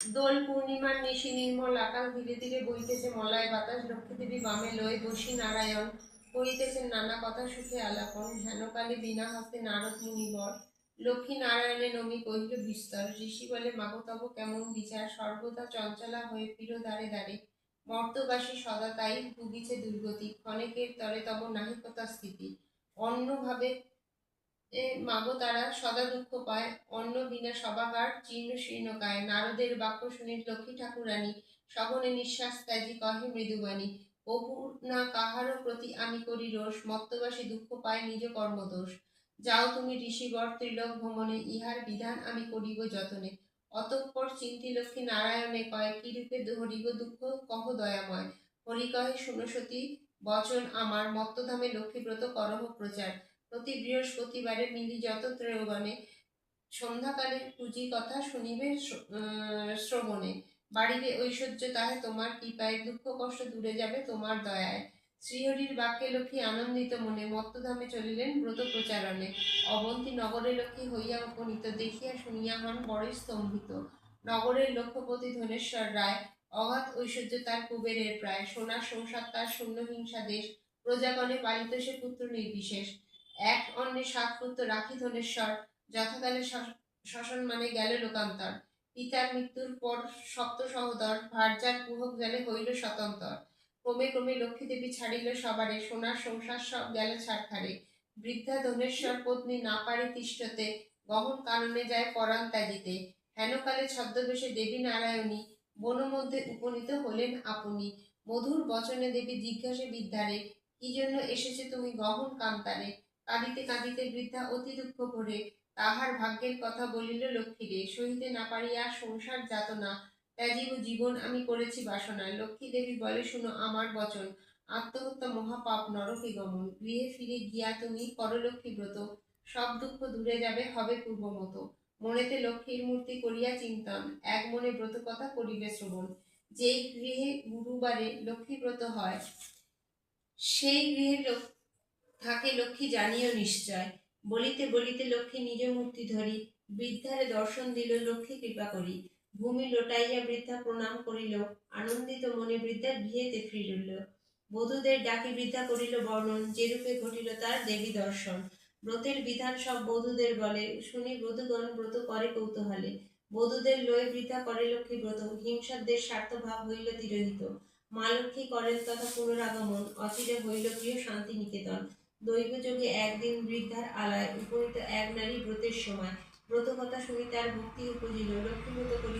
দোল পূর্ণিমার নিশি নির্মল আকাশ ধীরে ধীরে বইতেছে মলয় বাতাস লক্ষ্মীদেবী বামে লয় বসি নারায়ণ। করিতেছেন নানা কথা সুখে আলাপন, হেনকালে বিনা হস্তে নারদ মুনিবর লক্ষ্মী নারায়ণে নমি কহিল, বিস্তর। ঋষি বলে, মাগো, তব কেমন বিচার? সর্বদা চঞ্চলা হয়ে ফিরো দাঁড়ে দাঁড়ে মর্তবাসী সদা তাই ভুগিছে দুর্গতি। ক্ষণেকের তরে তব নাহিকতা স্থিতি। অন্যভাবে মাগো তারা সদা দুঃখ পায় অন্য বিনা সবাকার শীর্ণ শীর্ণকায় নারদের বাক্য শুনে লক্ষ্মী ঠাকুরানী সহনে নিঃশ্বাস ত্যাজি কহে মৃদুবাণী প্রভু না কাহারও প্রতি আমি করি রোষ, মত্তবাসী দুঃখ পায় নিজ কর্মদোষ। যাও তুমি ঋষিবর ত্রিলোক ভ্রমণে, ইহার বিধান আমি করিব যতনে। অতঃপর চিন্তি লক্ষ্মী নারায়ণে কয়, কি রূপে হরিব দুঃখ? কহ দয়াময়। হরি কহে শুনসতী বচন আমার, মত্তধামে লক্ষ্মীব্রত করহ প্রচার। প্রতি বৃহস্পতিবারে মিলি যত ত্রয়গণে সন্ধ্যাকালে পুঁজি কথা শুনিবে শ্রবণে। বাড়িবে ঐশ্বর্য তাহে তোমার কৃপায়, দুঃখ কষ্ট দূরে যাবে তোমার দয়ায়। শ্রীহরির বাক্যে লক্ষ্মী আনন্দিত মনে মত্তধামে চলিলেন ব্রত প্রচারণে। অবন্তী নগরে লক্ষ্মী হইয়া উপনীত, দেখিয়া শুনিয়া হন বড়ই স্তম্ভিত। নগরের লক্ষ্যপতি ধনেশ্বর রায়, অগাধ ঐশ্বর্য তার কুবেরের প্রায়। সোনার সংসার, তার শূন্য হিংসা দেশ। প্রজাগণে পালিত সে পুত্র নির্বিশেষ। এক অন্যে পুত্র রাখি ধনেশ্বর, যথাকালে শ- শ্মশান মানে গেল লোকান্তর। পিতার মৃত্যুর পর সপ্ত সহোদর ভার্যার কুহক গেলে হইল স্বতন্ত্র। ক্রমে ক্রমে লক্ষ্মী দেবী ছাড়িল সবারে, সোনার সংসার সব গেল ছাড়খারে বৃদ্ধা ধনেশ্বর পত্নী না পারে তিষ্ঠতে, গহন কাননে যায় পরাণ ত্যাজিতে হেনকালে ছদ্মবেশে দেবী নারায়ণী বন মধ্যে উপনীত হলেন আপনি। মধুর বচনে দেবী জিজ্ঞাসে বিদ্যারে, কি জন্য এসেছে তুমি গহন কান্তারে? কাঁদিতে কাঁদিতে বৃদ্ধা অতি দুঃখ করে তাহার ভাগ্যের কথা বলিল লক্ষ্মীরে সহিতে না পারিয়া সংসার যাতনা ত্যাজীব জীবন আমি করেছি বাসনা লক্ষ্মী দেবী বলে, শুনো আমার বচন। আত্মহত্যা মহাপাপ নরকে গমন গৃহে ফিরে গিয়া তুমি করলক্ষ্মী ব্রত। সব দুঃখ দূরে যাবে, হবে পূর্ব মতো। মনেতে লক্ষ্মীর মূর্তি করিয়া চিন্তন। এক মনে ব্রত কথা করিবে শ্রবণ। যেই গৃহে গুরুবারে লক্ষ্মী ব্রত হয়, সেই গৃহে থাকে লক্ষ্মী জানিও নিশ্চয়। বলিতে বলিতে লক্ষ্মী নিজ মূর্তি ধরি, বৃদ্ধারে দর্শন দিল, লক্ষ্মী কৃপা করি। ভূমি লোটাইয়া বৃদ্ধা প্রণাম করিল, আনন্দিত মনে বৃদ্ধা গৃহেতে ফিরিল। বধূদের ডাকি বৃদ্ধা করিল বর্ণন, যেরূপে ঘটিল তার দেবী দর্শন। ব্রতের বিধান সব বধূদের বলে, শুনি বধূগণ, ব্রত করে কৌতূহলে। বধূদের লয়ে বৃদ্ধা করে লক্ষ্মী ব্রত, হিংসাদের স্বার্থভাব হইল তিরোহিত। মা লক্ষ্মী করেন তথা পুনরাগমন, অচিরে হইল প্রিয় শান্তি নিকেতন দৈবযোগে একদিন বৃদ্ধার আলায় উপনীত এক নারী ব্রতের সময় ব্রতকথা শুনি তার ভক্তি উপজিল লক্ষ্মীব্রত করি